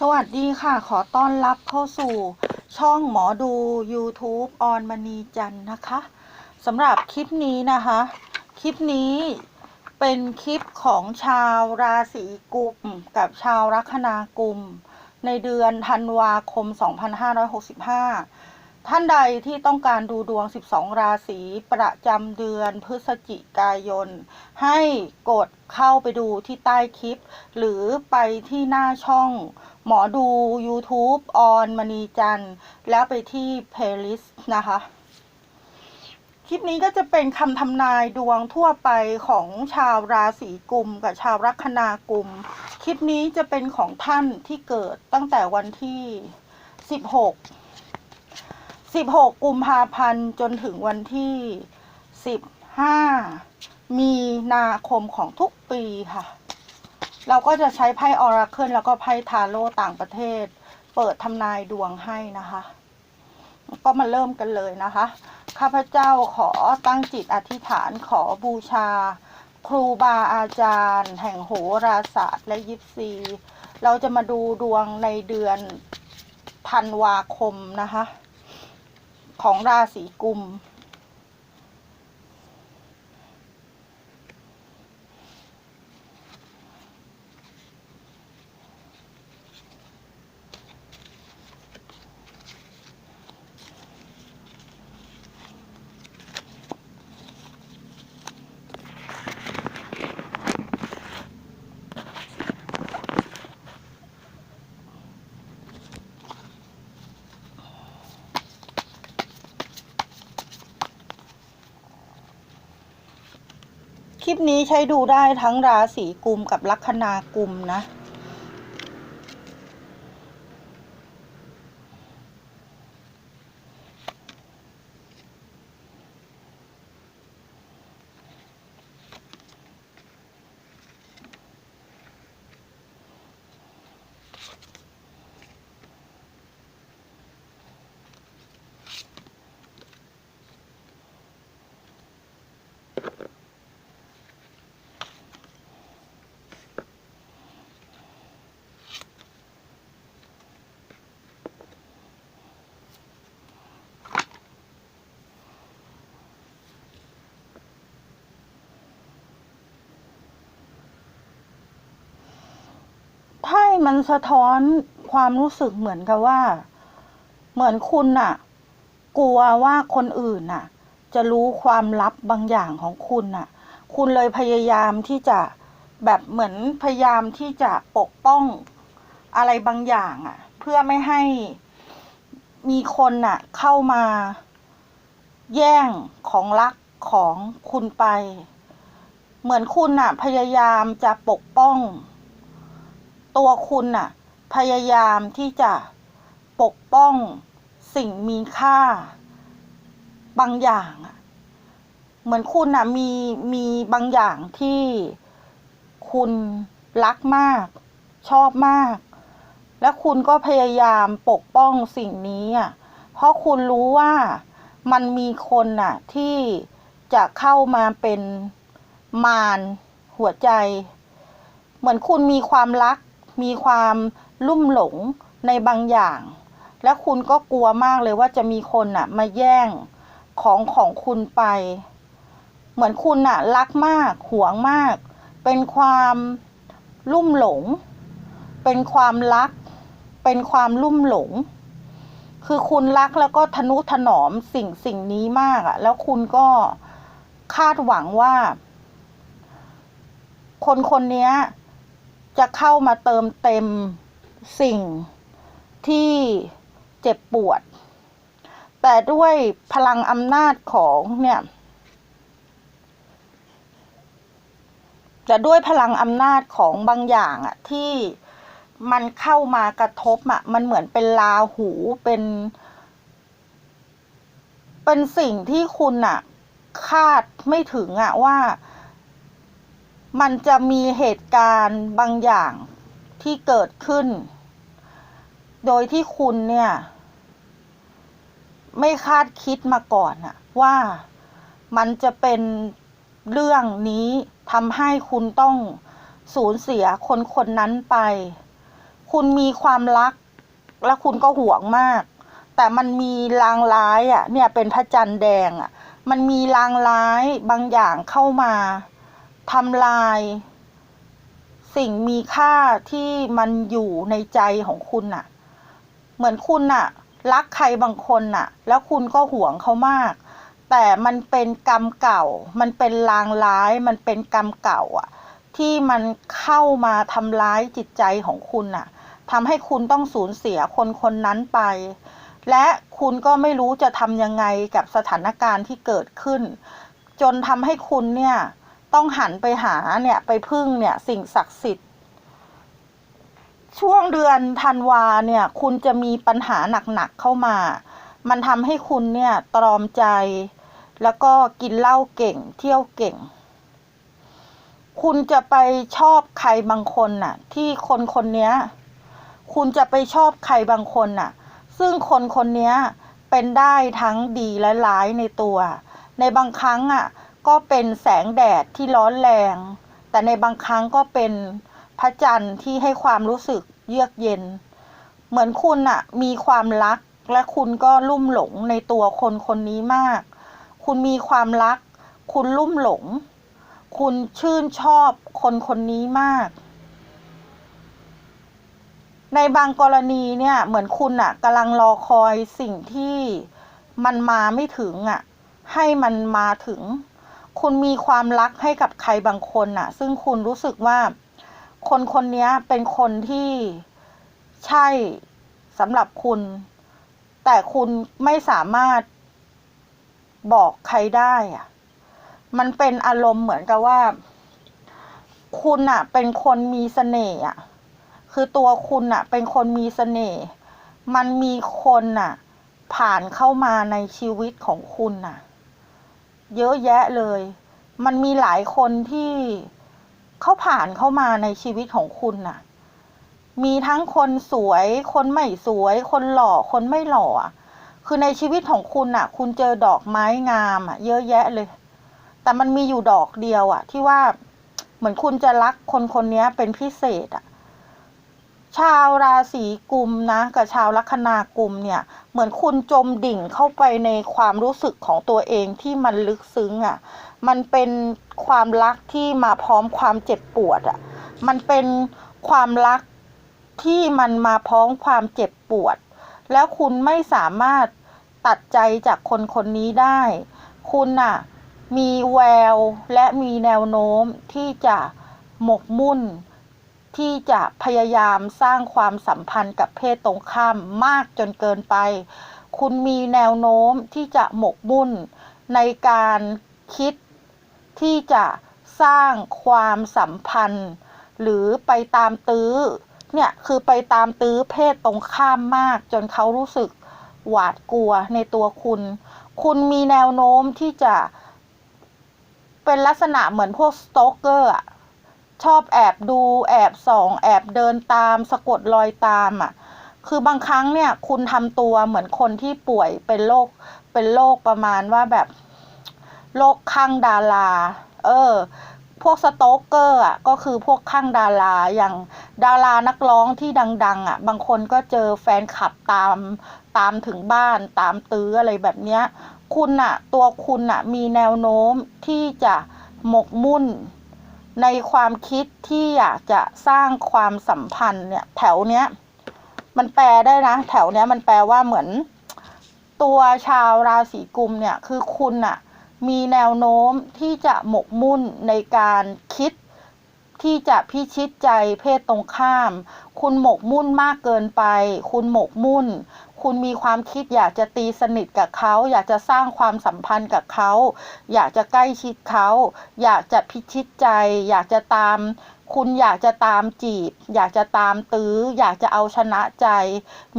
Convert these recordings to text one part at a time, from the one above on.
สวัสดีค่ะ ขอต้อนรับเข้าสู่ช่องหมอดู YouTube ออนมณีจันนะคะสำหรับคลิปนี้นะคะ คลิปนี้เป็นคลิปของชาวราศีกุมกับชาวลัคนากุม ในเดือนธันวาคม 2565 ท่านใดที่ต้องการดูดวง 12 ราศีประจำเดือนพฤศจิกายน ให้กดเข้าไปดูที่ใต้คลิป หรือไปที่หน้าช่อง หมอดู YouTube ออนมณีจันแล้วไปที่ playlist นะคะ คลิปนี้ก็จะเป็นคำทำนายดวงทั่วไปของชาวราศีกุม กับชาวลัคนากุม คลิปนี้จะเป็นของท่านที่เกิดตั้งแต่วันที่ 16 16 กุมภาพันธ์จนถึงวันที่ 15 มีนาคมของทุกปีค่ะ เราก็จะใช้ไพ่ออราเคิลแล้วก็ไพ่ทาโร่ต่างประเทศ เปิดทำนายดวงให้นะคะ ก็มาเริ่มกันเลยนะคะ ข้าพเจ้าขอตั้งจิตอธิษฐานขอบูชา ครูบาอาจารย์ แห่งโหราศาสตร์และยิปซี เราจะมาดูดวงในเดือนธันวาคมนะคะ ของราศีกุม คลิปนี้ใช้ดูได้ทั้งราศีกุมกับลัคนากุมนะ ไพ่มันสะท้อนความรู้สึกเหมือนกับว่า เหมือนคุณน่ะ กลัวว่าคนอื่นน่ะ จะรู้ความลับบางอย่างของคุณน่ะ คุณเลยพยายามที่จะแบบเหมือนพยายามที่จะปกป้องอะไรบางอย่างอะ เพื่อไม่ให้มีคนน่ะ เข้ามาแย่งของรักของคุณไป เหมือนคุณน่ะ พยายามจะปกป้อง ตัวคุณน่ะ พยายามที่จะปกป้องสิ่งมีค่า บางอย่างเหมือนคุณน่ะมีมีบางอย่างที่คุณรักมาก ชอบมาก และคุณก็พยายามปกป้องสิ่งนี้อะเพราะคุณรู้ว่ามันมีคนน่ะ ที่จะเข้ามาเป็นมารหัวใจ เหมือนคุณมีความรัก มีความลุ่มหลงในบางอย่าง และคุณก็กลัวมากเลยว่าจะมีคนน่ะมาแย่งของของคุณไป เหมือนคุณน่ะรักมากหวงมาก เป็นความลุ่มหลง เป็นความรัก เป็นความลุ่มหลง คือคุณรักแล้วก็ทนุถนอมสิ่งสิ่งนี้มากอะแล้วคุณก็คาดหวังว่า คนคนนี้ จะเข้ามาเติมเต็มสิ่งที่เจ็บปวด แต่ด้วยพลังอำนาจของเนี่ยจะด้วยพลังอำนาจของบางอย่างอะที่มันเข้ามากระทบอะมันเหมือนเป็นลาหูเป็น เป็นสิ่งที่คุณอะคาดไม่ถึงอะว่า มันจะมีเหตุการณ์บางอย่างที่เกิดขึ้น โดยที่คุณเนี่ย ไม่คาดคิดมาก่อนอะว่ามันจะเป็นเรื่องนี้ทำให้คุณต้องสูญเสียคนคนนั้นไป คุณมีความรักและคุณก็หวงมาก แต่มันมีลางร้ายอะ เนี่ยเป็นพระจันทร์แดงอะ มันมีลางร้ายบางอย่างเข้ามา ทำลาย สิ่งมีค่าที่มันอยู่ในใจของคุณน่ะ เหมือนคุณน่ะ รักใครบางคนน่ะ แล้วคุณก็หวงเขามาก แต่มันเป็นกรรมเก่า มันเป็นลางร้าย มันเป็นกรรมเก่าอะ ที่มันเข้ามาทำร้ายจิตใจของคุณน่ะทำให้คุณต้องสูญเสียคนคนนั้นไป และคุณก็ไม่รู้จะทำยังไงกับสถานการณ์ที่เกิดขึ้น จนทำให้คุณเนี่ย ต้องหันไปหาเนี่ยไปพึ่งเนี่ยสิ่งศักดิ์สิทธิ์ ช่วงเดือนธันวาเนี่ย คุณจะมีปัญหาหนักๆเข้ามา มันทำให้คุณเนี่ยตรอมใจ แล้วก็กินเหล้าเก่ง เที่ยวเก่ง คุณจะไปชอบใครบางคนน่ะ ที่คนคนนี้คุณจะไปชอบใครบางคนน่ะ ซึ่งคนคนนี้เป็นได้ทั้งดีและร้ายในตัว ในบางครั้งอะ ก็เป็นแสงแดดที่ร้อนแรง แต่ในบางครั้งก็เป็นพระจันทร์ที่ให้ความรู้สึกเยือกเย็น เหมือนคุณน่ะมีความรักและคุณก็ลุ่มหลงในตัวคนคนนี้มาก คุณมีความรัก คุณลุ่มหลง คุณชื่นชอบคนคนนี้มาก ในบางกรณีเนี่ยเหมือนคุณอะกำลังรอคอยสิ่งที่มันมาไม่ถึงอะให้มันมาถึง คุณมีความรักให้กับใครบางคนน่ะ ซึ่งคุณรู้สึกว่าคนคนนี้เป็นคนที่ใช่สำหรับคุณ แต่คุณไม่สามารถบอกใครได้อะมันเป็นอารมณ์เหมือนกับว่า คุณอะเป็นคนมีเสน่ห์อะคือตัวคุณอะเป็นคนมีเสน่ห์มันมีคนน่ะผ่านเข้ามาในชีวิตของคุณน่ะ เยอะแยะเลย มันมีหลายคนที่เขาผ่านเข้ามาในชีวิตของคุณน่ะ มีทั้งคนสวย คนไม่สวย คนหล่อ คนไม่หล่อ คือในชีวิตของคุณน่ะ คุณเจอดอกไม้งามอะ เยอะแยะเลย แต่มันมีอยู่ดอกเดียวอะ ที่ว่าเหมือนคุณจะรักคนคนนี้เป็นพิเศษอะ ชาวราศีกุมนะกับชาวลัคนากุมเนี่ยเหมือนคุณจมดิ่งเข้าไปในความรู้สึกของตัวเองที่มันลึกซึ้งอะมันเป็นความรักที่มาพร้อมความเจ็บปวดอะมันเป็นความรักที่มันมาพร้อมความเจ็บปวด แล้วคุณไม่สามารถตัดใจจากคนคนนี้ได้ คุณน่ะมีแววและมีแนวโน้มที่จะหมกมุ่น ที่จะพยายามสร้างความสัมพันธ์กับเพศตรงข้ามมากจนเกินไป คุณมีแนวโน้มที่จะหมกมุ่นในการคิดที่จะสร้างความสัมพันธ์ หรือไปตามตื้อเนี่ยคือไปตามตื้อเพศตรงข้ามมากจนเขารู้สึกหวาดกลัวในตัวคุณ คุณมีแนวโน้มที่จะเป็นลักษณะเหมือนพวกสโตเกอร์อะ ชอบแอบดูแอบส่องแอบเดินตาม สะกดรอยตามอะ คือบางครั้งเนี่ย คุณทำตัวเหมือนคนที่ป่วยเป็นโรคเป็นโรคประมาณว่าแบบโรคข้างดารา เออ พวกสโตเกอร์อะก็คือพวกข้างดาราอย่างดารานักร้องที่ดัง ๆ อะ บางคนก็เจอแฟนคลับตามตามถึงบ้านตามตื้ออะไรแบบเนี้ย คุณน่ะ ตัวคุณน่ะ มีแนวโน้มที่จะหมกมุ่น ในความคิดที่อยากจะสร้างความสัมพันธ์เนี่ย แถวเนี้ย มันแปลได้นะ แถวเนี้ยมันแปลว่าเหมือน ตัวชาวราศีกุมเนี่ย คือคุณน่ะมีแนวโน้มที่จะหมกมุ่นในการคิดที่จะพิชิตใจเพศตรงข้าม คุณหมกมุ่นมากเกินไป คุณหมกมุ่น คุณมีความคิดอยากจะตีสนิทกับเขา อยากจะสร้างความสัมพันธ์กับเขา อยากจะใกล้ชิดเขา อยากจะพิชิตใจ อยากจะตาม คุณอยากจะตามจีบ อยากจะตามตื้อ อยากจะเอาชนะใจ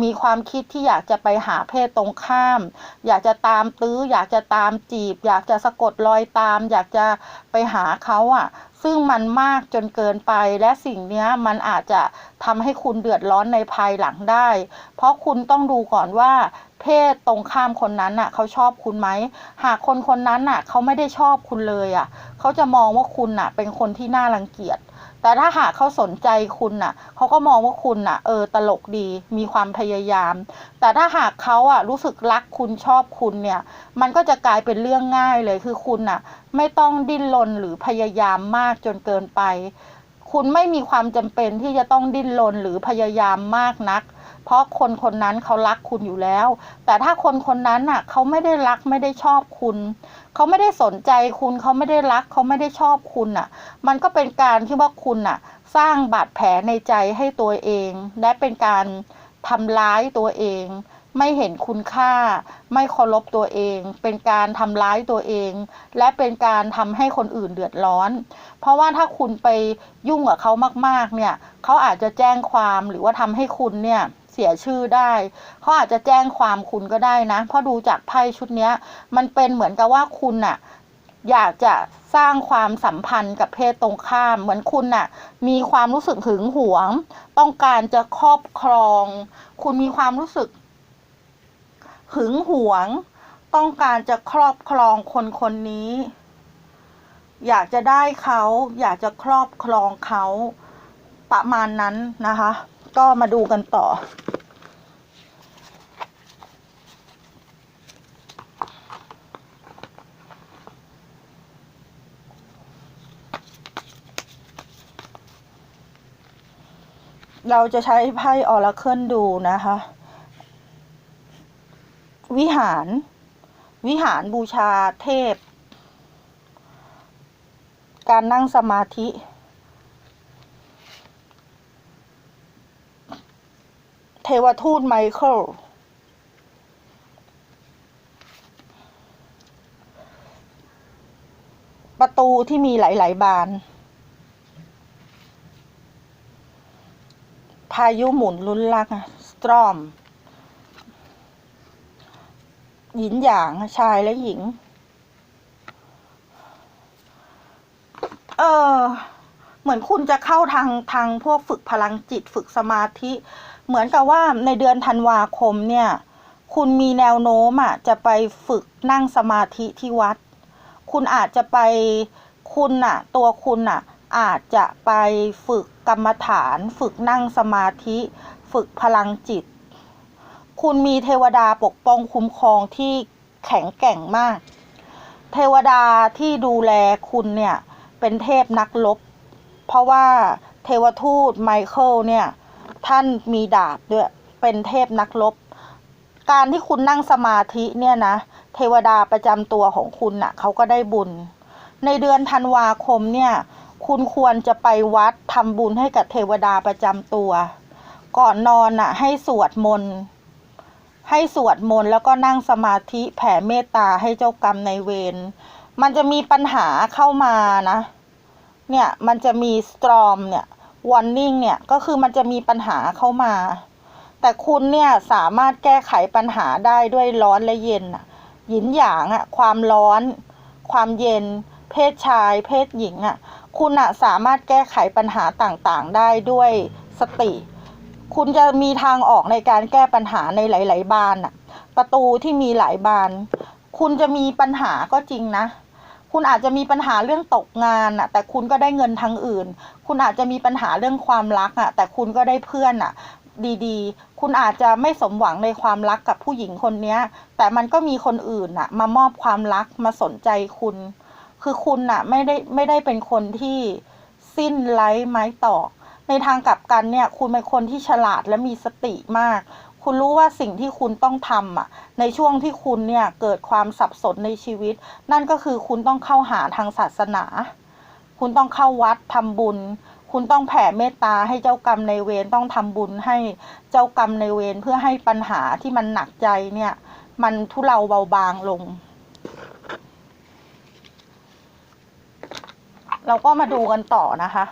มีความคิดที่อยากจะไปหาเพศตรงข้าม อยากจะตามตื้อ อยากจะตามจีบ อยากจะสะกดรอยตาม อยากจะไปหาเขาอะ ซึ่งมันมากจนเกินไป และสิ่งนี้มันอาจจะทำให้คุณเดือดร้อนในภายหลังได้ เพราะคุณต้องดูก่อนว่า เพศตรงข้ามคนนั้นน่ะ เขาชอบคุณไหม หากคนคนนั้นน่ะ เขาไม่ได้ชอบคุณเลยอะ เขาจะมองว่าคุณน่ะ เป็นคนที่น่ารังเกียจ แต่ถ้าหากเขาสนใจคุณน่ะเขาก็มองว่าคุณน่ะ เออตลกดีมีความพยายาม แต่ถ้าหากเขาอะรู้สึกรักคุณชอบคุณเนี่ย มันก็จะกลายเป็นเรื่องง่ายเลยคือคุณน่ะ ไม่ต้องดิ้นรนหรือพยายามมากจนเกินไป คุณไม่มีความจำเป็นที่จะต้องดิ้นรนหรือพยายามมากนัก เพราะคนคนนั้นเขารักคุณอยู่แล้ว แต่ถ้าคนคนนั้นน่ะเขาไม่ได้รักไม่ได้ชอบคุณเขาไม่ได้สนใจคุณเขาไม่ได้รักเขาไม่ได้ชอบคุณน่ะ มันก็เป็นการที่ว่าคุณน่ะ สร้างบาดแผลในใจให้ตัวเอง และเป็นการทำร้ายตัวเอง ไม่เห็นคุณค่า ไม่เคารพตัวเอง เป็นการทำร้ายตัวเอง และเป็นการทำให้คนอื่นเดือดร้อน เพราะว่าถ้าคุณไปยุ่งกับเขามากๆ เนี่ยเขาอาจจะแจ้งความหรือว่าทำให้คุณเนี่ย เสียชื่อได้เขาอาจจะแจ้งความคุณก็ได้นะ เพราะดูจากไพ่ชุดเนี้ยมันเป็นเหมือนกับว่าคุณน่ะอยากจะสร้างความสัมพันธ์กับเพศตรงข้าม เหมือนคุณน่ะ มีความรู้สึกหึงหวง ต้องการจะครอบครอง คุณมีความรู้สึก หึงหวง ต้องการจะครอบครองคนคนนี้ อยากจะได้เขา อยากจะครอบครองเขาประมาณนั้นนะคะ ก็มาดูกันต่อ เราจะใช้ไพ่ออราเคิลดูนะคะ วิหาร วิหารบูชาเทพ การนั่งสมาธิ เทวทูตไมเคิลประตูที่มีหลาย ๆ บาน พายุหมุนลุ้นลักสตรอมหยินหยางชายและหญิง เออ เหมือนคุณจะเข้าทางทางพวกฝึกพลังจิตฝึกสมาธิ เหมือนกับว่าในเดือนธันวาคมเนี่ย คุณมีแนวโน้มอะจะไปฝึกนั่งสมาธิที่วัด คุณอาจจะไปคุณน่ะ ตัวคุณน่ะ อาจจะไปฝึกกรรมฐาน ฝึกนั่งสมาธิ ฝึกพลังจิต คุณมีเทวดาปกป้องคุ้มครองที่แข็งแกร่งมาก เทวดาที่ดูแลคุณเนี่ย เป็นเทพนักรบเพราะว่าเทวทูตไมเคิลเนี่ย ท่านมีดาบด้วยเป็นเทพนักรบการที่คุณนั่งสมาธิเนี่ยนะ เทวดาประจำตัวของคุณน่ะเขาก็ได้บุญ ในเดือนธันวาคมเนี่ย คุณควรจะไปวัดทำบุญให้กับเทวดาประจำตัว ก่อนนอนน่ะ ให้สวดมนต์ให้สวดมนต์แล้วก็นั่งสมาธิแผ่เมตตาให้เจ้ากรรมในเวรมันจะมีปัญหาเข้ามานะ เนี่ยมันจะมีสตรอมเนี่ย วอร์นิ่งเนี่ยก็คือมันจะมีปัญหาเข้ามา แต่คุณเนี่ยสามารถแก้ไขปัญหาได้ด้วยร้อนและเย็นน่ะหยินหยางอะความร้อน ความเย็น เพศชาย เพศหญิงอะคุณอะสามารถแก้ไขปัญหาต่างๆ ได้ด้วยสติ คุณจะมีทางออกในการแก้ปัญหาในหลาย ๆ บานอะประตูที่มีหลายบาน คุณจะมีปัญหาก็จริงนะ คุณอาจจะมีปัญหาเรื่องตกงานอะแต่คุณก็ได้เงินทางอื่น คุณอาจจะมีปัญหาเรื่องความรักอะแต่คุณก็ได้เพื่อนอะดีๆ คุณอาจจะไม่สมหวังในความรักกับผู้หญิงคนเนี้ยแต่มันก็มีคนอื่นอะมามอบความรักมาสนใจคุณ คือคุณน่ะไม่ได้ไม่ได้เป็นคนที่สิ้นไร้ไม้ตอกในทางกลับกันเนี่ย คุณเป็นคนที่ฉลาดและมีสติมาก คุณรู้ว่าสิ่งที่คุณต้องทำอะ ในช่วงที่คุณเนี่ยเกิดความสับสนในชีวิต นั่นก็คือคุณต้องเข้าหาทางศาสนา คุณต้องเข้าวัดทำบุญ คุณต้องแผ่เมตตาให้เจ้ากรรมในเวรต้องทำบุญให้เจ้ากรรมในเวรเพื่อให้ปัญหาที่มันหนักใจเนี่ย มันทุเลาเบาบางลง เราก็มาดูกันต่อนะคะ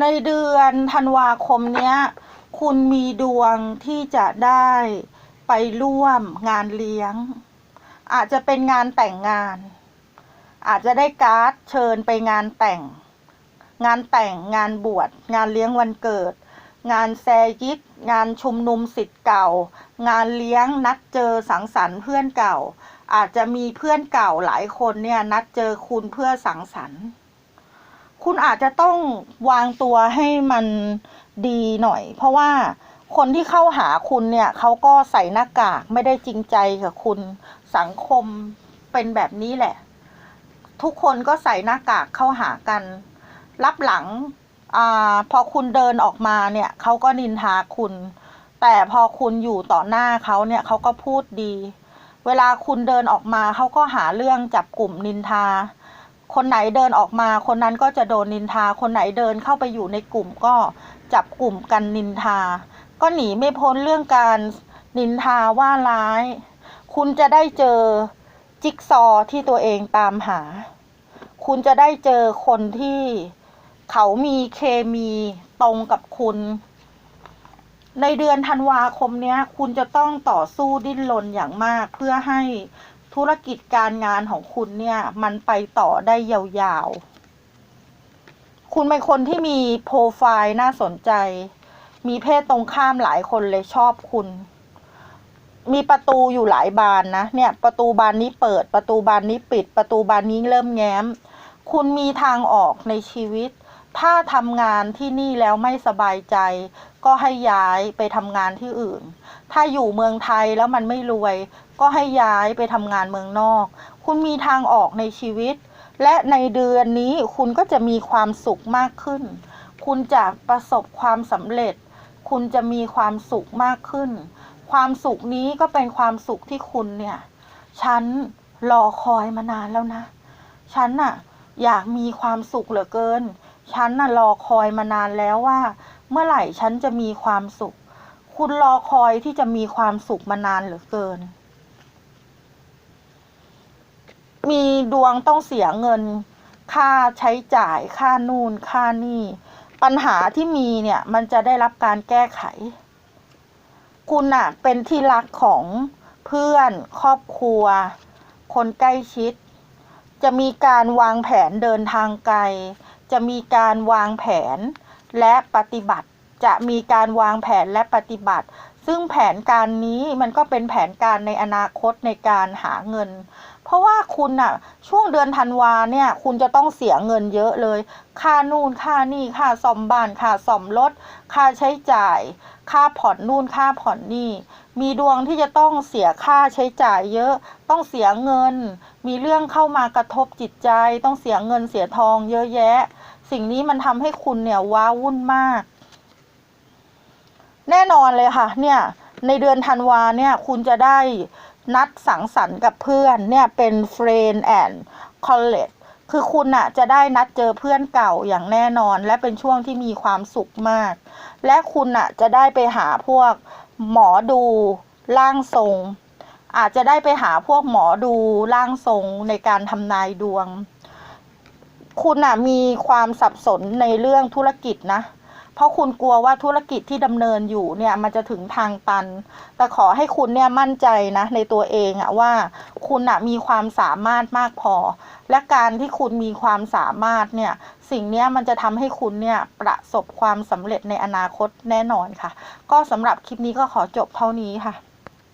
ในเดือนธันวาคมเนี้ย คุณมีดวงที่จะได้ไปร่วมงานเลี้ยง อาจจะเป็นงานแต่งงาน อาจจะได้การ์ดเชิญไปงานแต่ง งานแต่งงานบวชงานเลี้ยงวันเกิด งานแซยิกงานชุมนุมสิทธิ์เก่า งานเลี้ยงนัดเจอสังสรรค์เพื่อนเก่า อาจจะมีเพื่อนเก่าหลายคนเนี่ยนัดเจอคุณเพื่อสังสรรค์ คุณอาจจะต้องวางตัวให้มันดีหน่อย เพราะว่าคนที่เข้าหาคุณเนี่ยเขาก็ใส่หน้ากากไม่ได้จริงใจกับคุณสังคมเป็นแบบนี้แหละ ทุกคนก็ใส่หน้ากากเข้าหากัน รับหลังอาพอคุณเดินออกมาเนี่ยเขาก็นินทาคุณ แต่พอคุณอยู่ต่อหน้าเขาเนี่ยเขาก็พูดดี เวลาคุณเดินออกมาเขาก็หาเรื่องจับกลุ่มนินทา คนไหนเดินออกมา คนนั้นก็จะโดนนินทา คนไหนเดินเข้าไปอยู่ในกลุ่มก็จับกลุ่มกันนินทา ก็หนีไม่พ้นเรื่องการนินทาว่าร้าย คุณจะได้เจอจิ๊กซอที่ตัวเองตามหา คุณจะได้เจอคนที่เขามีเคมีตรงกับคุณ ในเดือนธันวาคมเนี้ย คุณจะต้องต่อสู้ดิ้นรนอย่างมากเพื่อให้ ธุรกิจการงานของคุณเนี่ย มันไปต่อได้ยาวๆ คุณเป็นคนที่มีโปรไฟล์น่าสนใจ มีเพศตรงข้ามหลายคนเลยชอบคุณ มีประตูอยู่หลายบานนะ เนี่ย ประตูบานนี้เปิด ประตูบานนี้ปิด ประตูบานนี้เริ่มแง้ม คุณมีทางออกในชีวิต ถ้าทำงานที่นี่แล้วไม่สบายใจ ก็ให้ย้ายไปทำงานที่อื่น ถ้าอยู่เมืองไทยแล้วมันไม่รวย ก็ให้ย้ายไปทำงานเมืองนอก คุณมีทางออกในชีวิต และในเดือนนี้คุณก็จะมีความสุขมากขึ้น คุณจะประสบความสำเร็จ คุณจะมีความสุขมากขึ้น ความสุขนี้ก็เป็นความสุขที่คุณเนี่ย ฉันรอคอยมานานแล้วนะ ฉันน่ะอยากมีความสุขเหลือเกิน ฉันน่ะรอคอยมานานแล้วว่า เมื่อไหร่ฉันจะมีความสุข คุณรอคอยที่จะมีความสุขมานานเหลือเกิน มีดวงต้องเสียเงิน ค่าใช้จ่ายค่านู่นค่านี่ ปัญหาที่มีเนี่ย มันจะได้รับการแก้ไข คุณน่ะเป็นที่รักของเพื่อนครอบครัว คนใกล้ชิด จะมีการวางแผนเดินทางไกล จะมีการวางแผน และปฏิบัติ จะมีการวางแผนและปฏิบัติ ซึ่งแผนการนี้มันก็เป็นแผนการในอนาคตในการหาเงิน เพราะว่าคุณน่ะช่วงเดือนธันวาเนี่ย คุณจะต้องเสียเงินเยอะเลย ค่านู่นค่านี่ค่าซ่อมบ้านค่าซ่อมรถค่าใช้จ่าย ค่าผ่อนนู่นค่าผ่อนนี่มีดวงที่จะต้องเสียค่าใช้จ่ายเยอะ ต้องเสียเงิน มีเรื่องเข้ามากระทบจิตใจ ต้องเสียเงินเสียทองเยอะแยะ สิ่งนี้มันทำให้คุณเนี่ยว้าวุ่นมาก แน่นอนเลยค่ะ เนี่ย ในเดือนธันวาเนี่ยคุณจะได้นัดสังสรรค์กับเพื่อนเนี่ยเป็น friend and college คือคุณอะจะได้นัดเจอเพื่อนเก่าอย่างแน่นอน และเป็นช่วงที่มีความสุขมาก และคุณอะจะได้ไปหาพวกหมอดูร่างทรง อาจจะได้ไปหาพวกหมอดูร่างทรงในการทำนายดวง คุณอะมีความสับสนในเรื่องธุรกิจนะ เพราะคุณกลัวว่าธุรกิจที่ดำเนินอยู่เนี่ยมันจะถึงทางตัน แต่ขอให้คุณเนี่ยมั่นใจนะในตัวเองอะว่าคุณอะมีความสามารถมากพอ และการที่คุณมีความสามารถเนี่ยสิ่งนี้มันจะทำให้คุณเนี่ยประสบความสำเร็จในอนาคตแน่นอนค่ะ ก็สำหรับคลิปนี้ก็ขอจบเท่านี้ค่ะ